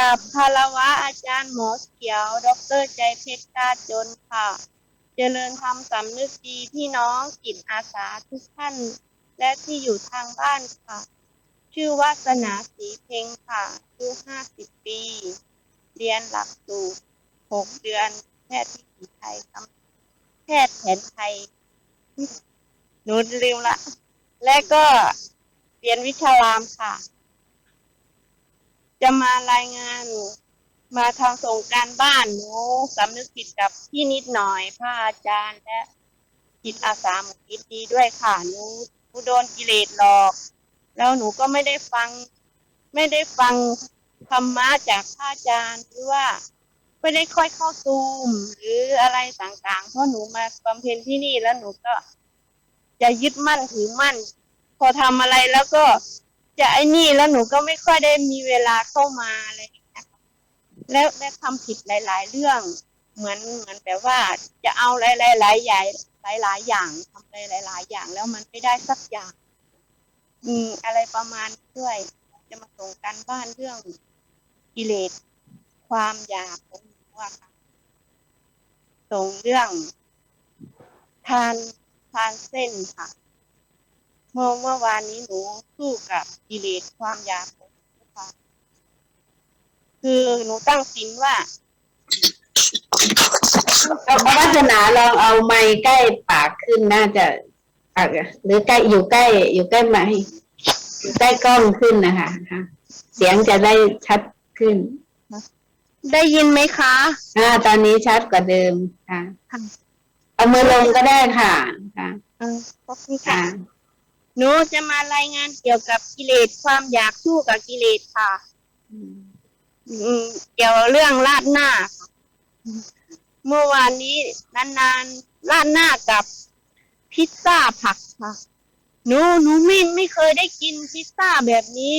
กับคารวะอาจารย์หมอเขียว ดรใจเพชรกาจนค่ะ เจริญธรรมสำนึกดีพี่น้องจิตอาสาทุกท่าน และที่อยู่ทางบ้านค่ะ ชื่อวาสนาสีเพ็งค่ะอายุห้าสิบปี เรียนหลักสูตรหกเดือน แพทย์วิถีไทยครับแพทย์แผนไทยหนูลืมละ และก็เรียนวิชารามค่ะ จะมารายงานมาทางส่งการบ้านหนูสำนึกผิดกับพี่นิดหน่อยพระอาจารย์และจิตอาสาหมุกิจดีด้วยค่ะหนูหนูโดนกิเลสหลอก แล้วหนูก็ไม่ได้ฟัง ไม่ได้ฟังธรรมะจากพระอาจารย์หรือว่าไม่ได้ค่อยเข้าซูมหรืออะไรต่างๆ เพราะหนูมาบำเพ็ญที่นี่แล้วหนูก็จะยึดมั่นถือมั่น พอทำอะไรแล้วก็ จะไอ้นี่แล้วหนูก็ไม่ค่อยได้มีเวลาเข้ามาอะไรอย่างเงี้ยค่ะแล้วและทำผิดหลาย ๆ เรื่อง เหมือนเหมือนแบบว่าจะเอาหลายๆหลายใหญ่หลาย ๆ อย่างทำอะไรหลาย ๆ อย่าง แล้วมันไม่ได้สักอย่าง อืมอะไรประมาณด้วย จะมาส่งการบ้านเรื่องกิเลสความอยากของหนูอะค่ะส่งเรื่องทานทานเส้นค่ะ เมื่อเมื่อวานนี้หนูสู้กับกิเลสความอยากของหนูค่ะคือหนูตั้งสินว่าเอาวาสนาลองเอาไม้ใกล้ปากขึ้นน่าจะอะหรือใกล้อยู่ใกล้ อยู่ใกล้ไม้อยู่ใกล้กล้องขึ้นนะคะค่ะเสียงจะได้ชัดขึ้น ได้ยินไหมคะอ่าตอนนี้ชัดกว่าเดิมค่ะค่ะเอามือลงก็ได้ค่ะค่ะเออขอบคุณค่ะค่ะ หนูจะมารายงานเกี่ยวกับกิเลสความอยากสู้กับกิเลสค่ะอืมเกี่ยวเรื่องราดหน้า เมื่อวานนี้นานๆราดหน้ากับพิซซ่าผักค่ะหนูหนูไม่ไม่เคยได้กินพิซซ่าแบบนี้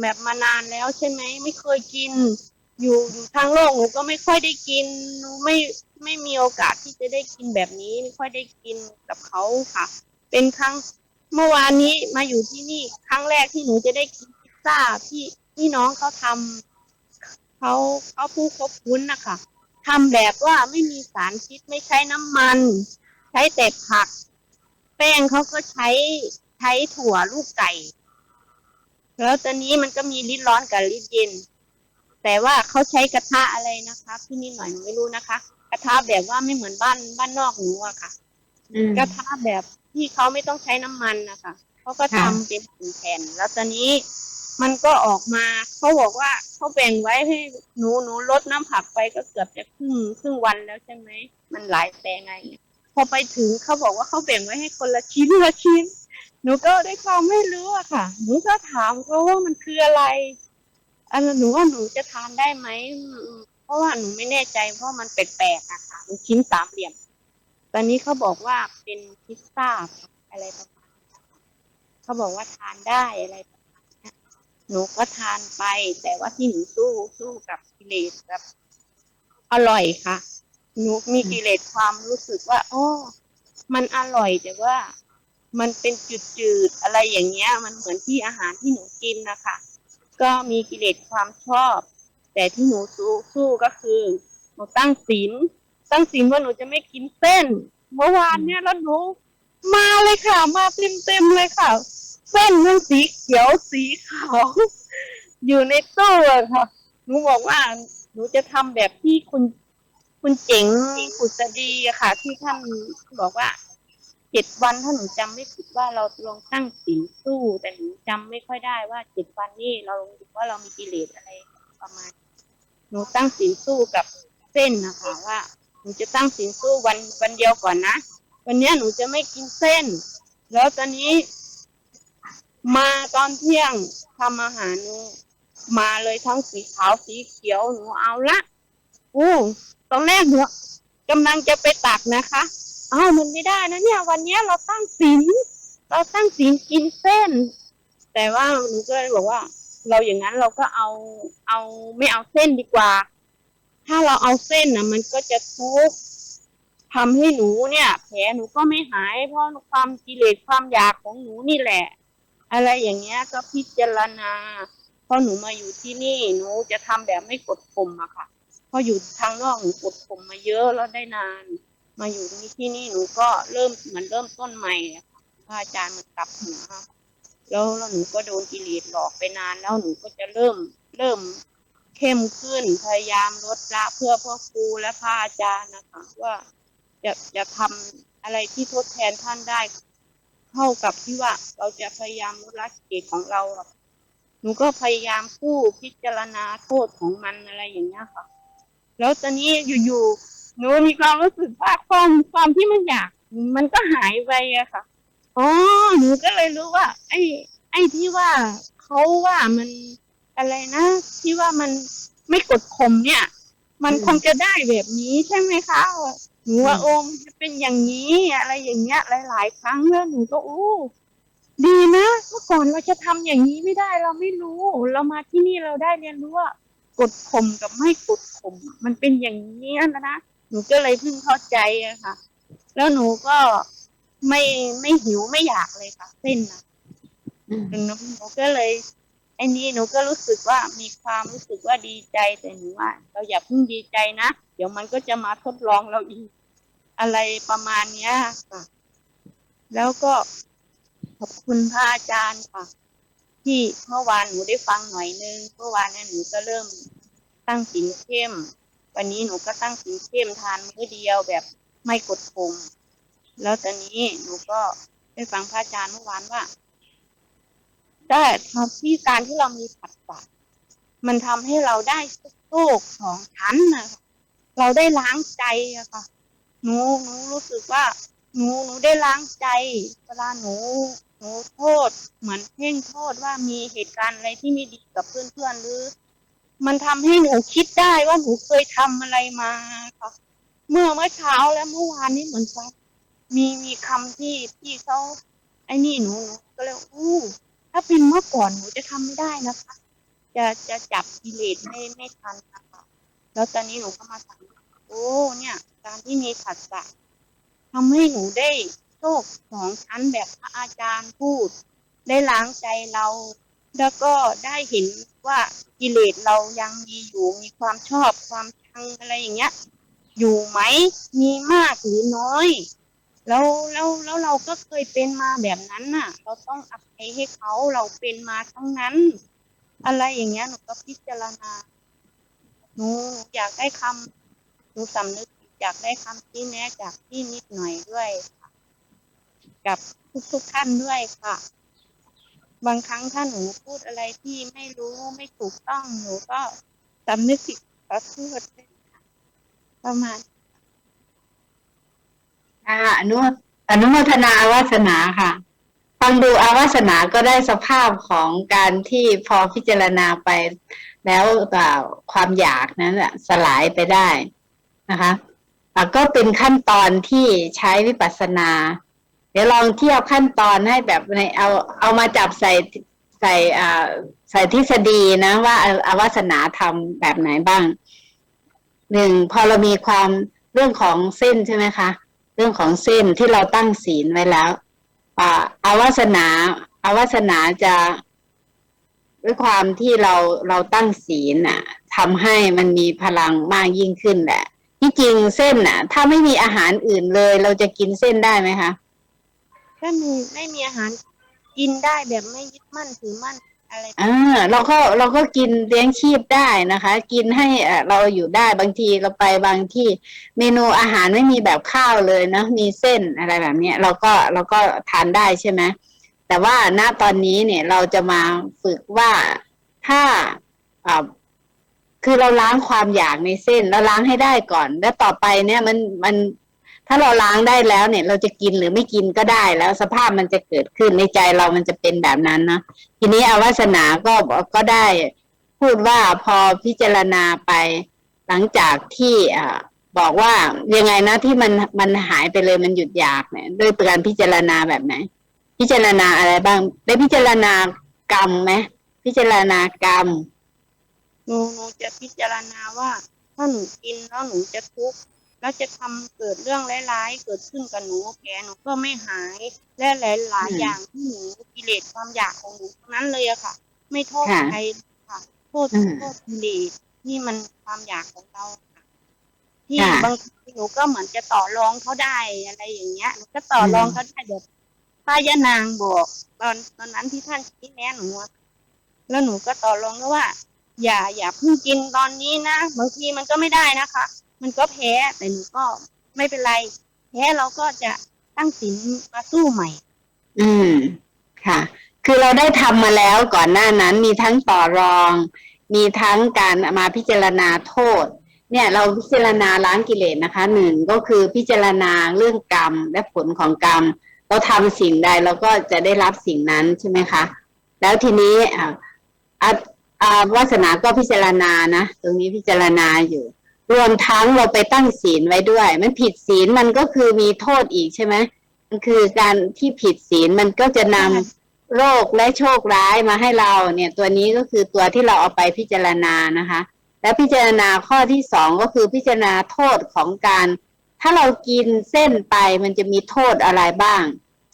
แบบมานานแล้วใช่ไหมไม่เคยกิน อยู่อยู่ทางโลกหนูก็ไม่ค่อยได้กินหนูไม่ไม่มีโอกาสที่จะได้กินแบบนี้ ไม่ค่อยได้กินกับเขาค่ะ เป็นครั้ง เมื่อวานนี้มาอยู่ที่นี่ครั้งแรกที่หนูจะได้กินพิซซ่าที่ที่น้องเขาทำเขาเขาผู้คบคุ้นนะคะทำแบบว่าไม่มีสารพิษไม่ใช้น้ำมัน ใช้แต่ผัก แป้งเขาก็ใช้ใช้ถั่วลูกไก่ แล้วตอนนี้มันก็มีลิ้นร้อนกับลิ้นเย็น แต่ว่าเขาใช้กระทะอะไรนะคะพี่นิดหน่อยหนูไม่รู้นะคะ กระทะแบบว่าไม่เหมือนบ้านบ้านนอกหนูอะค่ะ อืมกระทะแบบ ที่เขาไม่ต้องใช้น้ำมันนะคะเขาก็ทำค่ะเป็นแผ่นๆแล้วตอนนี้มันก็ออกมาเขาบอกว่าเขาแบ่งไว้ให้หนูหนูลดน้ำผักไปก็เกือบจะครึ่งครึ่งวันแล้วใช่ไหมมันหลายแปลงไงพอไปถึงเขาบอกว่าเขาแบ่งไว้ให้คนละชิ้นละชิ้น หนูก็ได้ความไม่รู้อะค่ะ หนูก็ถามเขาว่ามันคืออะไรอันหนูว่าหนูจะทานได้ไหมอืมเพราะว่าหนูไม่แน่ใจเพราะมันแปลกๆอะค่ะมันชิ้นสามเหลี่ยม ตอนนี้เขาบอกว่าเป็นพิซซ่าอะไรประมาณนี้เขาบอกว่าทานได้อะไรประมาณนี้หนูก็ทานไป แต่ว่าที่หนูสู้สู้กับกิเลสแบบอร่อยค่ะ หนูมีกิเลสความรู้สึกว่าอ๋อมันอร่อยแต่ว่ามันเป็นจืดๆอะไรอย่างเงี้ย มันเหมือนที่อาหารที่หนูกินนะคะ ก็มีกิเลสความชอบ แต่ที่หนูสู้สู้ก็คือ หนูตั้งศีล ตั้งศีลว่าหนูจะไม่กินเส้น เมื่อวานเนี่ยแล้วหนูมาเลยค่ะ มาเต็มเต็มๆเลยค่ะ เส้นทั้งสีเขียวสีขาว อยู่ในตู้อะค่ะ หนูบอกว่าหนูจะทำแบบที่คุณคุณเจ๋งกุศดีอะค่ะ ที่ท่านบอกว่าเจ็ดวันถ้าหนูจำไม่ผิดว่าเราลองตั้งศีลสู้ แต่หนูจำไม่ค่อยได้ว่าเจ็ดวันนี่เราว่าเรามีกิเลสอะไรประมาณ หนูตั้งศีลสู้กับเส้นนะคะว่า หนูจะตั้งศีลสู้วันวันเดียวก่อนนะ วันนี้หนูจะไม่กินเส้น แล้วตอนนี้ มาตอนเที่ยงทำอาหารหนูมาเลยทั้งสีขาวสีเขียวหนูเอาละอู้ตอนแรกหนูกำลังจะไปตักนะคะอ้าวมันไม่ได้นะเนี่ย วันนี้เราตั้งศีลเราตั้งศีลกินเส้น แต่ว่าหนูก็เลยบอกว่า เราอย่างนั้นเราก็เอาเอาไม่เอาเส้นดีกว่า ถ้าเราเอาเส้นนะมันก็จะทุกข์ทำให้หนูเนี่ย แผลหนูก็ไม่หาย เพราะความกิเลสความอยากของหนูนี่แหละ อะไรอย่างเงี้ยก็พิจารณาพอหนูมาอยู่ที่นี่หนูจะทำแบบไม่กดข่มอะค่ะพออยู่ทางนอกหนูกดข่มมาเยอะแล้วได้นาน มาอยู่ที่นี่หนูก็เริ่มเหมือนเริ่มต้นใหม่ค่ะพระอาจารย์มันกลับหัวแล้วแล้วหนูก็โดนกิเลสหลอกไปนานแล้วหนูก็จะเริ่มเริ่ม เข้มขึ้นพยายามลดละเพื่อพ่อครูและพระอาจารย์นะคะ ว่าจะจะทำอะไรที่ทดแทนท่านได้ เท่ากับที่ว่าเราจะพยายามลดละกิเลสของเราหนูก็พยายามพูดพิจารณาโทษของมันอะไรอย่างเงี้ยค่ะ แล้วตอนนี้อยู่ๆหนูมีความรู้สึกว่าความความที่มันอยาก มันก็หายไปอะค่ะอ๋อหนูก็เลยรู้ว่า ไอ้ ไอ้ที่ว่าเขาว่ามัน อะไรนะที่ว่ามันไม่กดข่มเนี่ย มันอืมคงจะได้แบบนี้ใช่ไหมคะหนูว่าอืมโอมจะเป็นอย่างนี้อะไรอย่างเงี้ย หลาย ๆ ครั้งแล้วหนูก็โอ้ดีนะเมื่อก่อนเราจะทำอย่างนี้ไม่ได้เราไม่รู้ เรามาที่นี่เราได้เรียนรู้ว่ากดข่มกับไม่กดข่มมันเป็นอย่างนี้นะนะหนูก็เลยเพิ่งเข้าใจอะค่ะ แล้วหนูก็ไม่ไม่หิวไม่อยากเลยค่ะเส้นนะอืมหนูหนูก็เลย ไอ้นี้หนูก็รู้สึกว่ามีความรู้สึกว่าดีใจแต่หนูว่า เราอย่าเพิ่งดีใจนะเดี๋ยวมันก็จะมาทดลองเราอีก อะไรประมาณเนี้ยค่ะ แล้วก็ขอบคุณพระอาจารย์ค่ะ ที่เมื่อวานหนูได้ฟังหน่อยนึงเมื่อวานเนี่ยหนูก็เริ่มตั้งสินเข้ม วันนี้หนูก็ตั้งสินเข้มทานมื้อเดียวแบบไม่กดข่มแล้วตอนนี้หนูก็ได้ฟังพระอาจารย์เมื่อวานว่า ได้ที่การที่เรามีผัสสะมันทำให้เราได้โชคสองชั้นนะคะเราได้ล้างใจอะค่ะหนูหนูรู้สึกว่าหนูหนูได้ล้างใจเวลาหนูหนูโทษ เหมือนเพ่งโทษว่ามีเหตุการณ์อะไรที่ไม่ดีกับเพื่อนๆหรือ มันทำให้หนูคิดได้ว่าหนูเคยทำอะไรมาค่ะเมื่อเมื่อเช้าและเมื่อวานนี้เหมือนกันมีมีคำที่ที่เขาไอ้นี่หนูหนูก็เลยอู้ ถ้าเป็นเมื่อก่อนหนูจะทำไม่ได้นะคะ จะจะจับกิเลสไม่ไม่ทันนะคะแล้วตอนนี้หนูก็มาสังโอ้เนี่ย การที่มีผัสสะทำให้หนูได้โชคสองชั้นแบบพระอาจารย์พูด ได้ล้างใจเรา แล้วก็ได้เห็นว่ากิเลสเรายังมีอยู่มีความชอบความชังอะไรอย่างเงี้ย อยู่ไหมมีมากหรือน้อย แล้วแล้วแล้วเราก็เคยเป็นมาแบบนั้นน่ะ เราต้องอภัยให้เขาเราเป็นมาทั้งนั้น อะไรอย่างเงี้ยหนูก็พิจารณาหนูอยากได้คำหนูสำนึกอยากได้คำที่แนะจากพี่นิดหน่อยด้วยค่ะกับทุกทุกท่านด้วยค่ะ บางครั้งถ้าหนูพูดอะไรที่ไม่รู้ไม่ถูกต้องหนูก็สำนึกผิดขอโทษด้วยค่ะประมาณ ค่ะอนุอนุโมทนาอาวาสนาค่ะ ฟังดูอาวาสนาก็ได้สภาพของการที่พอพิจารณาไป แล้วอ่าความอยากนั้นน่ะสลายไปได้นะคะก็เป็นขั้นตอนที่ใช้วิปัสสนา เดี๋ยวลองเทียบขั้นตอนให้แบบในเอาเอามาจับใส่ใส่อ่าใส่ทฤษฎีนะ ว่าอาอาวาสนาทำแบบไหนบ้างหนึ่งพอเรามีความเรื่องของเส้นใช่ไหมคะ เรื่องของเส้นที่เราตั้งศีลไว้แล้วอาอาวาสนาอาวาสนาจะด้วยความที่เราเราตั้งศีลน่ะทำให้มันมีพลังมากยิ่งขึ้นแหละที่จริงเส้นน่ะ ถ้าไม่มีอาหารอื่นเลย เราจะกินเส้นได้ไหมคะถ้ามีไม่มีอาหารกินได้แบบไม่ยึดมั่นถือมั่น อะไรอ่าเราก็เราก็กินเลี้ยงชีพได้นะคะ กินให้เราอยู่ได้บางทีเราไปบางที่เมนูอาหารไม่มีแบบข้าวเลยนะมีเส้นอะไรแบบเนี้ยเราก็เราก็ทานได้ใช่ไหมแต่ว่าณตอนนี้เนี่ยเราจะมาฝึกว่าถ้าอ่าคือเราล้างความอยากในเส้นเราล้างให้ได้ก่อน แล้วต่อไปเนี่ยมันมัน ถ้าเราล้างได้แล้วเนี่ย เราจะกินหรือไม่กินก็ได้แล้วสภาพมันจะเกิดขึ้นในใจเรามันจะเป็นแบบนั้นนะทีนี้อวาสนาก็ก็ได้พูดว่าพอพิจารณาไปหลังจากที่อ่าบอกว่ายังไงนะที่มันมันหายไปเลยมันหยุดอยากเนี่ยด้วยการพิจารณาแบบไหน พิจารณาอะไรบ้างได้พิจารณากรรมไหมพิจารณากรรมหนูหนูจะพิจารณาว่าถ้าหนูกินแล้วหนูจะทุกข์ แล้วจะทำเกิดเรื่องร้ายๆ เกิดขึ้นกับหนูแกหนูก็ไม่หาย และหลายๆอย่างที่หนูกิเลสความอยากของหนูทั้งนั้นเลยอะค่ะ ไม่โทษใครค่ะโทษอืมโทษกิเลสที่มันความอยากของเราค่ะที่ค่ะบางทีหนูก็เหมือนจะต่อรองเขาได้อะไรอย่างเงี้ยหนูก็ต่อรองเขาได้แบบป้ายานางบอกตอนตอนนั้นที่ท่านชี้แนะหนูอะแล้วหนูก็ต่อรองแล้วว่า อย่าอย่าเพิ่งกินตอนนี้นะบางทีมันก็ไม่ได้นะคะ มันก็แพ้แต่หนูก็ไม่เป็นไร แพ้เราก็จะตั้งศีลมาสู้ใหม่ อืมค่ะ คือเราได้ทำมาแล้วก่อนหน้านั้นมีทั้งต่อรอง มีทั้งการมาพิจารณาโทษ เนี่ยเราพิจารณาล้างกิเลสนะคะหนึ่งก็คือพิจารณาเรื่องกรรมและผลของกรรม เราทำสิ่งใดเราก็จะได้รับสิ่งนั้นใช่ไหมคะ แล้วทีนี้อาอ่าอ่าวาสนาก็พิจารณานะ ตรงนี้พิจารณาอยู่ รวมทั้งเราไปตั้งศีลไว้ด้วย มันผิดศีลมันก็คือมีโทษอีกใช่ไหมมันคือการที่ผิดศีลมันก็จะนำโรคและโชคร้ายมาให้เราเนี่ย ตัวนี้ก็คือตัวที่เราเอาไปพิจารณานะคะ และพิจารณาข้อที่สองก็คือพิจารณาโทษของการ ถ้าเรากินเส้นไปมันจะมีโทษอะไรบ้าง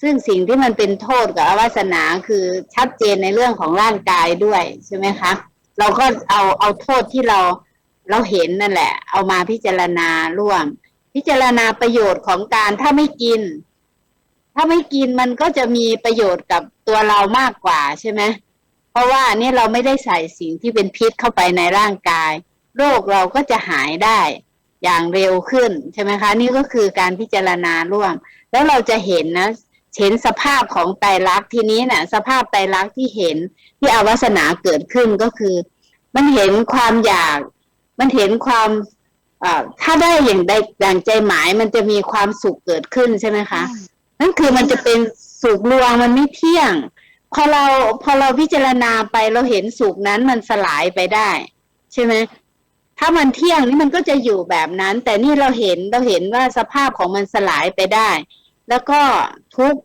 ซึ่งสิ่งที่มันเป็นโทษกับอวาสนาคือชัดเจนในเรื่องของร่างกายด้วยใช่ไหมคะเราก็เอาเอาโทษที่เรา เราเห็นนั่นแหละ เอามาพิจารณาร่วม พิจารณาประโยชน์ของการถ้าไม่กิน ถ้าไม่กินมันก็จะมีประโยชน์กับตัวเรามากกว่าใช่ไหมเพราะว่าเนี่ยเราไม่ได้ใส่สิ่งที่เป็นพิษเข้าไปในร่างกาย โรคเราก็จะหายได้อย่างเร็วขึ้นใช่ไหมคะ นี่ก็คือการพิจารณาร่วม แล้วเราจะเห็นนะเห็นสภาพของไตรลักษณ์ทีนี้นะ่ะ สภาพไตรลักษณ์ที่เห็นที่อวสนาเกิดขึ้นก็คือ มันเห็นความอยาก มันเห็นความเอ่อถ้าได้อย่างใดอย่างใจหมายมันจะมีความสุขเกิดขึ้นใช่ไหมคะนั่นคือมันจะเป็นสุขลวงมันไม่เที่ยง พอเราพอเราพิจารณาไปเราเห็นสุขนั้นมันสลายไปได้ ใช่ไหมถ้ามันเที่ยงนี่มันก็จะอยู่แบบนั้น แต่นี่เราเห็นเราเห็นว่าสภาพของมันสลายไปได้ แล้วก็ทุกข์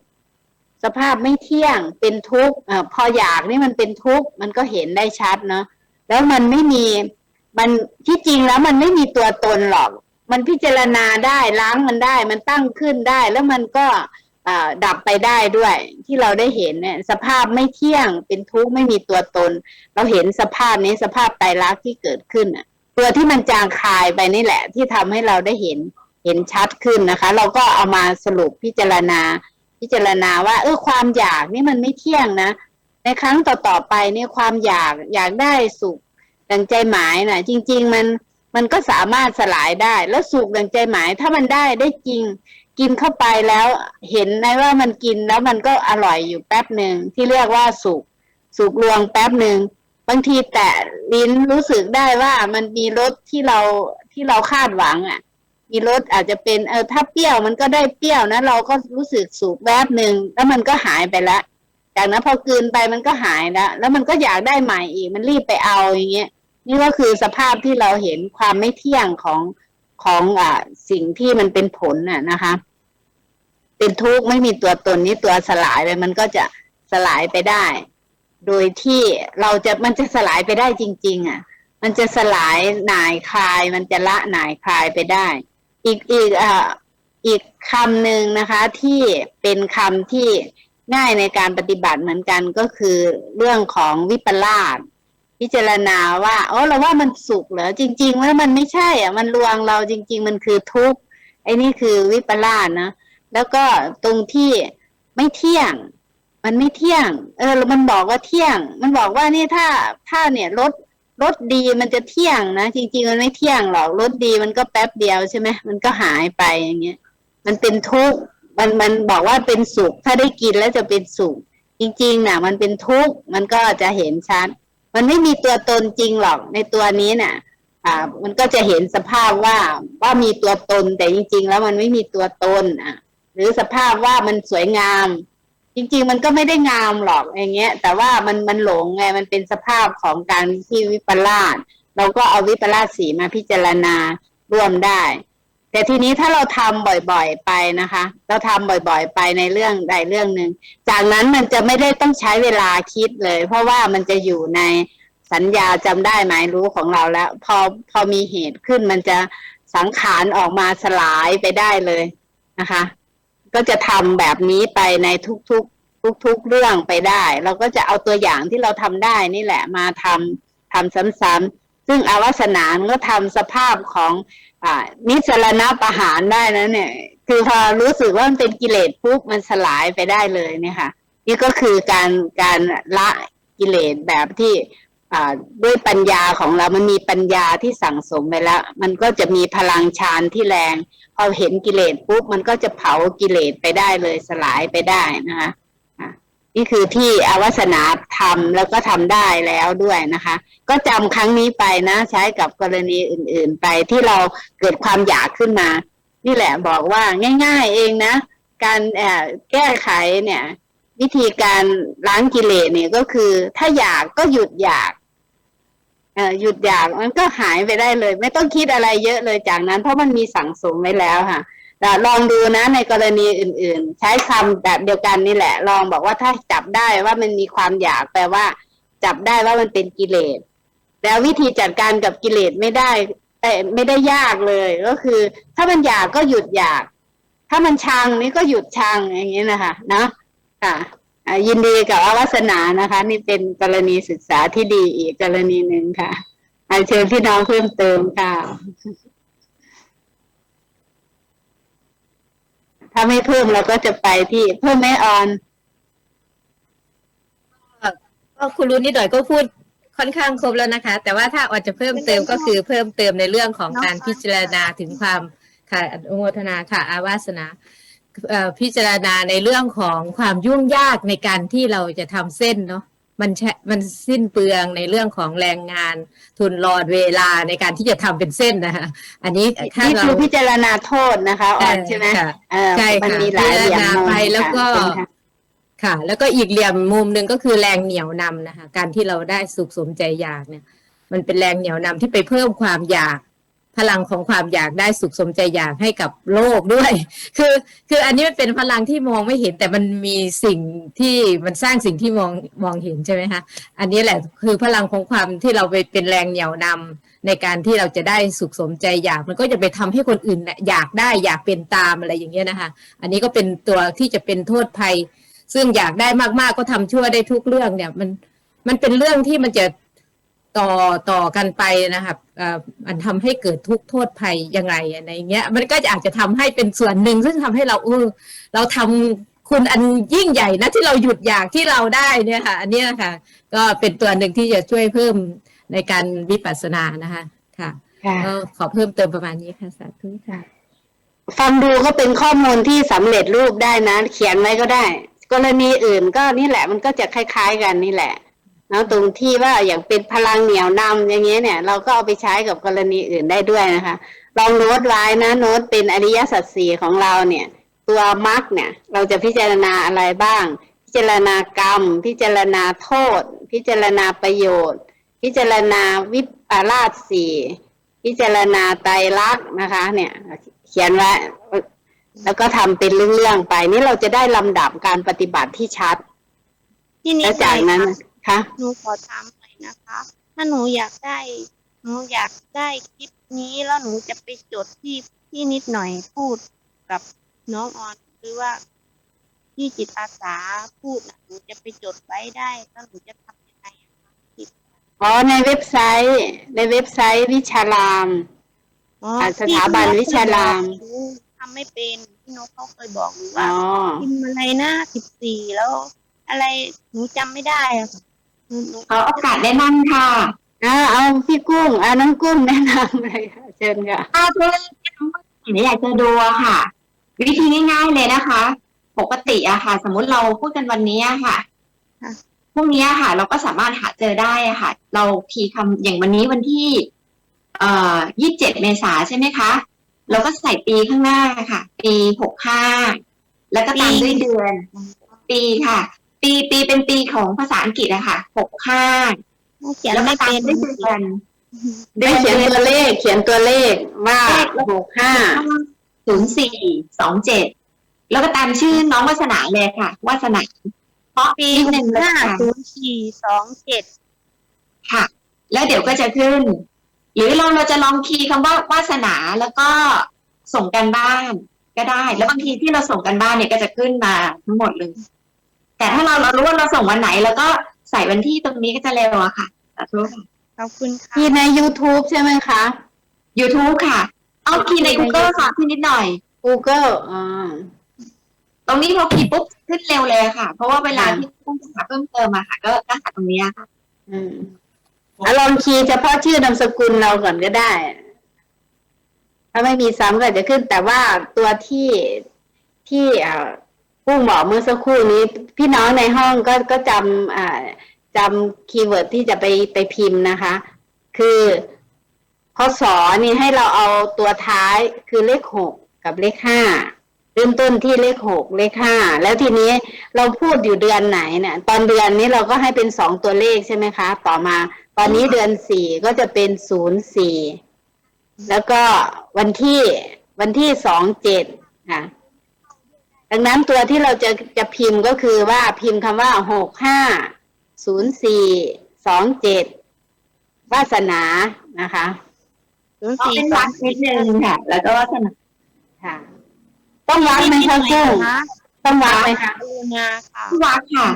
สภาพไม่เที่ยงเป็นทุกข์เออพออยากนี่มันเป็นทุกข์มันก็เห็นได้ชัดเนาะแล้วมันไม่มี มันที่จริงแล้วมันไม่มีตัวตนหรอก มันพิจารณาได้ล้างมันได้ มันตั้งขึ้นได้ แล้วมันก็ดับไปได้ด้วย ที่เราได้เห็นเนี่ยสภาพไม่เที่ยงเป็นทุกข์ไม่มีตัวตน เราเห็นสภาพนี้สภาพไตรลักษณ์ที่เกิดขึ้นตัวที่มันจางคายไปนี่แหละ ที่ทำให้เราได้เห็นเห็นชัดขึ้นนะคะ เราก็เอามาสรุปพิจารณา พิจารณาว่า เออความอยากนี่มันไม่เที่ยงนะ ในครั้งต่อๆไปเนี่ยความอยากอยากได้สุข ดังใจหมายน่ะ จริง ๆ มันมันก็สามารถสลายได้ แล้วสุขดังใจหมาย ถ้ามันได้ได้จริง กินเข้าไปแล้ว เห็นนะว่ามันกินแล้วมันก็อร่อยอยู่แป๊บหนึ่งที่เรียกว่าสุขสุขลวงแป๊บหนึ่งบางทีแตะลิ้นรู้สึกได้ว่ามันมีรสที่เราที่เราคาดหวังอะ มีรสอาจจะเป็นเออถ้าเปรี้ยวมันก็ได้เปรี้ยวนะเราก็รู้สึกสุขแวบหนึ่งแล้วมันก็หายไปละจากนั้นพอกลืนไปมันก็หายแล้วแล้วมันก็อยากได้ใหม่อีก มันรีบไปเอาอย่างเงี้ย นี่ก็คือสภาพที่เราเห็นความไม่เที่ยงของของอ่าสิ่งที่มันเป็นผลน่ะนะคะ เป็นทุกข์ไม่มีตัวตนนี้ตัวสลายเลยมันก็จะสลายไปได้ โดยที่เราจะมันจะสลายไปได้จริง ๆ อะ มันจะสลายหน่ายคลาย มันจะละหน่ายคลายไปได้ อีกอีกอ่าอีกคำหนึ่งนะคะ ที่เป็นคำที่ง่ายในการปฏิบัติเหมือนกันก็คือเรื่องของวิปลาส พิจารณาว่าอ๋อเราว่ามันสุขเหรอจริง ๆ แล้วมันไม่ใช่อะ มันลวงเราจริง ๆ มันคือทุกข์ไอ้นี่คือวิปลาสนะแล้วก็ตรงที่ไม่เที่ยง มันไม่เที่ยง เออมันบอกว่าเที่ยง มันบอกว่านี่ถ้าถ้าเนี่ยรถรถดีมันจะเที่ยงนะจริง ๆ มันไม่เที่ยงหรอกรถดีมันก็แป๊บเดียวใช่ไหมมันก็หายไปอย่างเงี้ย มันเป็นทุกข์มันมันบอกว่าเป็นสุข ถ้าได้กินแล้วจะเป็นสุข จริงๆน่ะมันเป็นทุกข์มันก็จะเห็นชัด มันไม่มีตัวตนจริงหรอกในตัวนี้น่ะ อ่า มันก็จะเห็นสภาพว่าว่ามีตัวตนแต่จริง ๆ แล้วมันไม่มีตัวตนอะ หรือสภาพว่ามันสวยงาม จริง ๆ มันก็ไม่ได้งามหรอกอย่างเงี้ย แต่ว่ามันมันหลงไงมันเป็นสภาพของการที่วิปลาสเราก็เอาวิปลาสสีมาพิจารณาร่วมได้ แต่ทีนี้ถ้าเราทำบ่อยๆไปนะคะ เราทำบ่อยๆไปในเรื่องใดเรื่องหนึ่งจากนั้นมันจะไม่ได้ต้องใช้เวลาคิดเลย เพราะว่ามันจะอยู่ในสัญญาจำได้หมายรู้ของเราแล้ว พอพอมีเหตุขึ้นมันจะสังขารออกมาสลายไปได้เลยนะคะ ก็จะทำแบบนี้ไปในทุกๆ ทุกๆเรื่องไปได้ เราก็จะเอาตัวอย่างที่เราทำได้นี่แหละมาทำทำซ้ำๆซึ่งอาวสนานก็ทำสภาพของ อ่านิสรณประหารได้นะเนี่ย คือพอรู้สึกว่ามันเป็นกิเลสปุ๊บมันสลายไปได้เลยเนี่ยค่ะ นี่ก็คือการการละกิเลสแบบที่อ่าด้วยปัญญาของเรา มันมีปัญญาที่สั่งสมไปแล้ว มันก็จะมีพลังฌานที่แรง พอเห็นกิเลสปุ๊บ มันก็จะเผากิเลสไปได้เลย สลายไปได้นะคะอะ นี่คือที่อวสนาทำแล้วก็ทำได้แล้วด้วยนะคะ ก็จำครั้งนี้ไปนะ ใช้กับกรณีอื่น ๆ ไปที่เราเกิดความอยากขึ้นมา นี่แหละบอกว่าง่าย ๆ เองนะ การแก้ไขเนี่ย วิธีการล้างกิเลสเนี่ยก็คือ ถ้าอยากก็หยุดอยากหยุดอยากมันก็หายไปได้เลย ไม่ต้องคิดอะไรเยอะเลยจากนั้น เพราะมันมีสั่งสมไว้แล้วค่ะ ลองดูนะในกรณีอื่น ๆ ใช้คำแบบเดียวกันนี่แหละ ลองบอกว่าถ้าจับได้ว่ามันมีความอยากแปลว่า จับได้ว่ามันเป็นกิเลสแล้ววิธีจัดการกับกิเลสไม่ได้แต่ไม่ได้ยากเลย ก็คือ ถ้ามันอยากก็หยุดอยาก ถ้ามันชังนี่ก็หยุดชังอย่างนี้นะคะเนาะค่ะยินดีกับอวัสนานะคะ นี่เป็นกรณีศึกษาที่ดีอีกกรณีหนึ่งค่ะเชิญพี่น้องเพิ่มเติมค่ะ ถ้าไม่เพิ่มเราก็จะไปที่เพิ่มไม่ออนก็คุณรู้นิดหน่อยก็พูดค่อนข้างครบแล้วนะคะ แต่ว่าถ้าอาจจะเพิ่มเติมก็คือเพิ่มเติมในเรื่องของการพิจารณาถึงความค่ะอนุโมทนาค่ะ อาวาสนาพิจารณาในเรื่องของความยุ่งยากในการที่เราจะทำเส้นเนาะ มันใช้มันสิ้นเปลืองในเรื่องของแรงงานทุนรอดเวลาในการที่จะทำเป็นเส้นนะคะอันนี้ถ้านี่เราคือพิจารณาโทษนะคะออนใช่ไหมค่ะเออใช่ค่ะมันมีหลายเหลี่ยมพิจารณามุมไปแล้วก็ค่ะเป็นค่ะค่ะ แล้วก็อีกเหลี่ยมมุมหนึ่งก็คือแรงเหนียวนำนะคะ การที่เราได้สุขสมใจอยากเนี่ย มันเป็นแรงเหนียวนำที่ไปเพิ่มความอยาก พลังของความอยากได้สุขสมใจอยากให้กับโลกด้วย คือคืออันนี้มันเป็นพลังที่มองไม่เห็นแต่มันมีสิ่งที่มันสร้างสิ่งที่มองมองเห็นใช่ไหมคะอันนี้แหละคือพลังของความที่เราไปเป็นแรงเหนี่ยวนำในการที่เราจะได้สุขสมใจอยากมันก็จะไปทำให้คนอื่นอยากได้อยากเป็นตามอะไรอย่างเงี้ยนะคะ อันนี้ก็เป็นตัวที่จะเป็นโทษภัย ซึ่งอยากได้มากๆก็ทำชั่วได้ทุกเรื่องเนี่ยมันมันเป็นเรื่องที่มันจะ ต่อต่อกันไปนะครับเอ่อมันทำให้เกิดทุกข์โทษภัยยังไงอะไรเงี้ย มันก็อาจจะทำให้เป็นส่วนหนึ่งซึ่งทำให้เราเออเราทำคุณอันยิ่งใหญ่นะที่เราหยุดอยากที่เราได้เนี่ยค่ะ อันเนี้ยค่ะ ก็เป็นตัวหนึ่งที่จะช่วยเพิ่มในการวิปัสสนานะคะค่ะค่ะก็ขอเพิ่มเติมประมาณนี้ค่ะสาธุค่ะ ฟังดูก็เป็นข้อมูลที่สำเร็จรูปได้นะ เขียนไว้ก็ได้ กรณีอื่นก็นี่แหละมันก็จะคล้าย ๆ กันนี่แหละ เนาะตรงที่ว่าอย่างเป็นพลังเหนียวนำอย่างเงี้ยเนี่ย เราก็เอาไปใช้กับกรณีอื่นได้ด้วยนะคะลองโน้ตไว้นะโน้ตเป็นอริยสัจสี่ของเราเนี่ย ตัวมรรคเนี่ย เราจะพิจารณาอะไรบ้าง พิจารณากรรม พิจารณาโทษ พิจารณาประโยชน์ พิจารณาวิปลาสสี่พิจารณาไตรลักษณ์นะคะ เนี่ย เขียนไว้แล้วก็ทำเป็นเรื่องๆไปนี่เราจะได้ลำดับการปฏิบัติที่ชัดที่นี้แล้วจากนั้น คะหนูขอถามหน่อยนะคะ ถ้าหนูอยากได้ หนูอยากได้คลิปนี้แล้วหนูจะไปจดที่ที่นิดหน่อยพูดกับน้องออนหรือว่าที่จิตอาสาพูดน่ะหนูจะไปจดไว้ได้แล้วหนูจะทำยังไงอะคะอ๋อในเว็บไซต์ ในเว็บไซต์วิชาราม อ๋ออ่าสถาบันวิชาราม หนูทำไม่เป็นพี่นกเขาเคยบอกหนูอ๋ว่าอพิมพ์อะไรนะสิบสี่แล้ว อะไรหนูจำไม่ได้อะค่ะหนูหนู ขอโอกาสแนะนำค่ะอ่าเอาพี่กุ้งอ่าน้องกุ้งแนะนำเลยค่ะเชิญค่ะถ้าเพื่อนอยากจะดูอะค่ะ วิธีง่ายๆเลยนะคะ ปกติอะค่ะ สมมุติเราพูดกันวันนี้อะค่ะพรุ่งนี้อะค่ะ เราก็สามารถหาเจอได้อะค่ะ เราคีย์คำอย่างวันนี้วันที่ เอ่อยี่สิบเจ็ดเมษาใช่ไหมคะ เราก็ใส่ปีข้างหน้าค่ะ ปีหกห้าแล้วก็ตามด้วยเดือน ปีค่ะ ปีปีเป็นปีของภาษาอังกฤษอะค่ะหกห้าเขียนแล้วก็ไม่ตาเป็มนด้วยเดือนได้เขียนตัวเลข เขียนตัวเลขว่าหกห้าศูนย์สี่สองเจ็ดแล้วก็ตามชื่อน้องวาสนาเลยค่ะวาสนาเพราะปีนิดหนึนึ่งงเลยห้าค่ะ ศูนย์สี่สองเจ็ดค่ะ แล้วเดี๋ยวก็จะขึ้น หรือเราเราจะลองคีย์คำว่าวาสนาแล้วก็ส่งกันบ้านก็ได้ แล้วบางทีที่เราส่งกันบ้านเนี่ยก็จะขึ้นมาทั้งหมดเลย แต่ถ้าเราเรารู้ว่าเราส่งวันไหนแล้วก็ใส่วันที่ตรงนี้ก็จะเร็วอะค่ะสาธุค่ะ ขอบคุณค่ะที่ใน YouTube ใช่ไหมคะ YouTube ค่ะ เอาคีย์ใน Google ค่ะขึ้นนิดหน่อย Google อ่าตรงนี้พอคีย์ปุ๊บขึ้นเร็วเลยค่ะ เพราะว่าเวลาค่ะที่ต้องหาเพิ่มเติมอะค่ะ ก็ก็หาตรงเนี้ยค่ะ อืมอะลองคีย์เฉพาะชื่อนามสกุลเราก่อนก็ได้ ถ้าไม่มีซ้ำก็อาจจะขึ้น แต่ว่าตัวที่ที่อ่า ผู้หมอกเมื่อสักครู่นี้ พี่น้องในห้องก็ก็จำอ่าจำคีย์เวิร์ดที่จะไปไปพิมพ์นะคะ คือพศนี่ให้เราเอาตัวท้ายคือเลขหกกับเลขห้าเริ่มต้นที่เลขหกเลขห้าแล้วทีนี้เราพูดอยู่เดือนไหนเนี่ย ตอนเดือนนี้เราก็ให้เป็นสองตัวเลขใช่ไหมคะ ต่อมา ตอนนี้เดือนสี่ก็จะเป็นศูนย์สี่แล้วก็วันที่วันที่สองเจ็ดค่ะ ดังนั้นตัวที่เราจะจะพิมพ์ก็คือว่าพิมพ์คำว่าหกห้าศูนย์สี่สองเจ็ดวาสนานะคะศูนย์ก็สี่เป็นสอวังดนิดนึงค่ะ แล้วก็สนับค่ะ ต้องวัดไหมคะกุ้งคะต้องวัดไหมคะกรุณาค่ะที่วัดค่ะ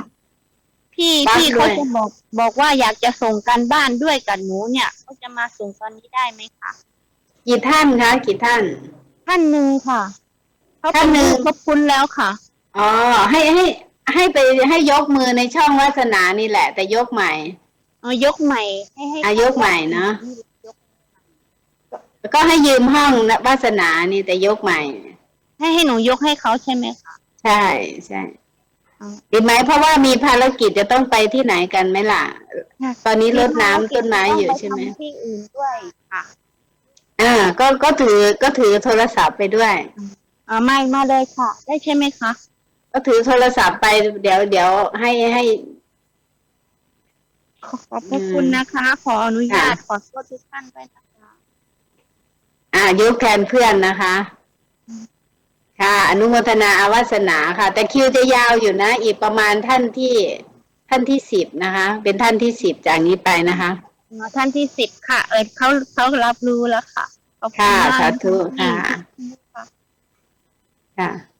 พี่บ้านพี่ด้เขาวยจะบอกบอกว่าอยากจะส่งการบ้านด้วยกับหนูเนี่ยเขาจะมาส่งตอนนี้ได้ไหมคะกี่ท่านคะกี่ท่าน ท่านหนึ่งค่ะ เขาท่านหนึ่งขอบคุณแล้วค่ะ อ๋อ ให้ให้ให้ไปให้ยกมือในช่องวาสนานี่แหละ แต่ยกใหม่เอายกใหม่ ให้ให้อะยกใหม่เนอะก็ให้ยืมห้องนะวาสนานี่แต่ยกใหม่ ให้ให้หนูยกให้เขาใช่ไหมคะใช่ใช่อืมดีไหมเพราะว่ามีภารกิจจะต้องไปที่ไหนกันไหมล่ะ ตอนนี้รดน้ำต้นไม้อยู่ใช่ไหมต้องปทำที่อื่นด้วยค่ะอ่าก็ก็ถือก็ถือโทรศัพท์ไปด้วย อ่าไม่มาเลยค่ะ ได้ใช่ไหมคะก็ถือโทรศัพท์ไปเดี๋ยวเดี๋ยวให้ให้ ขอขอบพระคุณนะคะ ขออนุญาตขอโทษทุกท่านด้วยนะคะ อ่ายกแทนเพื่อนนะคะ ค่ะ อนุโมทนาอาวาสนาค่ะ แต่คิวจะยาวอยู่นะ อีกประมาณท่านที่ท่านที่สิบนะคะ เป็นท่านที่สิบจากนี้ไปนะคะอ๋อท่านที่สิบค่ะ เออเขาเขารับรู้แล้วค่ะขอบคุณค่ะมากสาธุค่ะ ค่ะค่ะ